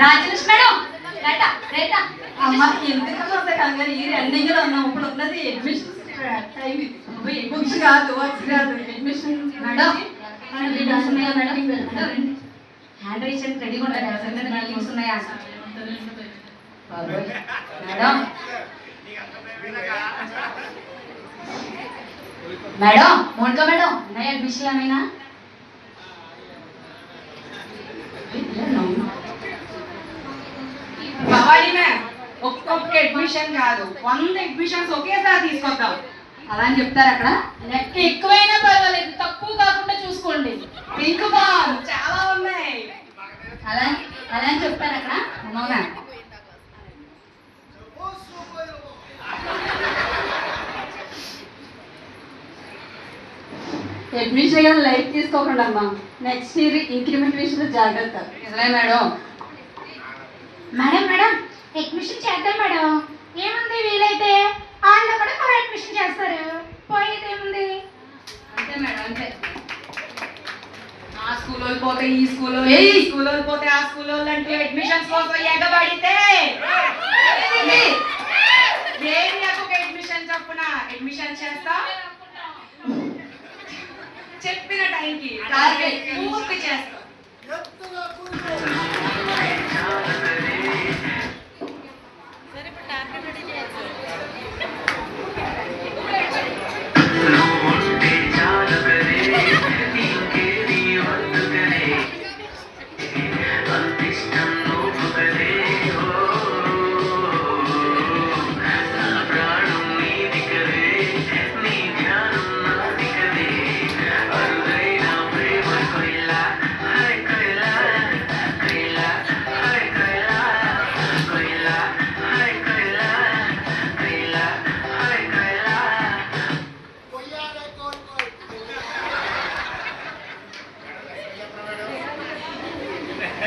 Rajalakshmi madam రేటా రేటా అమ్మ అంత కంగారు? ఈ ఉన్నాం ఇప్పుడు ఉన్నది అడ్మిషన్ టైం ఇది. బుక్స్ కాదు వర్క్స్ కాదు అడ్మిషన్ మేడం మేడం? హ్యాండ్ రైషన్ రెడీగా ఉంటాయి కదా సార్ రీడింగ్స్ ఉన్నాయా? బాబోయ్. మేడం. మేడం మోనికా మేడం ఉన్నాయా అడ్మిషన్ ఏమైనా? అడ్మిషన్ కాదు. వంద అడ్మిషన్స్ ఒకేసారి తీసుకొద్దాం. అలా అని చెప్తారు అక్కడ? లెక్క ఎక్కువైనా పర్వాలేదు. తక్కువ కాకుండా చూసుకోండి. పింక్ బాల్ చాలా ఉన్నాయి. అలా అలా అని చెప్తారు అక్కడ? అవునా అడ్మిషన్ అయ్యా లైట్ తీసుకోకుండా అమ్మా. నెక్స్ట్ ఇయర్ ఇంక్రిమెంట్ విషయంలో జాగ్రత్త. నిజమే మేడం. మేడం మేడం అడ్మిషన్ చేద్దాం మేడం. వాళ్ళు పోతే ఈ స్కూల్ ఈ స్కూల్ వాళ్ళు పోతే ఆ స్కూల్ వాళ్ళు అంటూ అడ్మిషన్స్ కోసం ఎగబడితే ఒక అడ్మిషన్ చొప్పున అడ్మిషన్ చేస్తా? చెప్పిన టైంకి టార్గెట్ పూర్తి చేస్తా.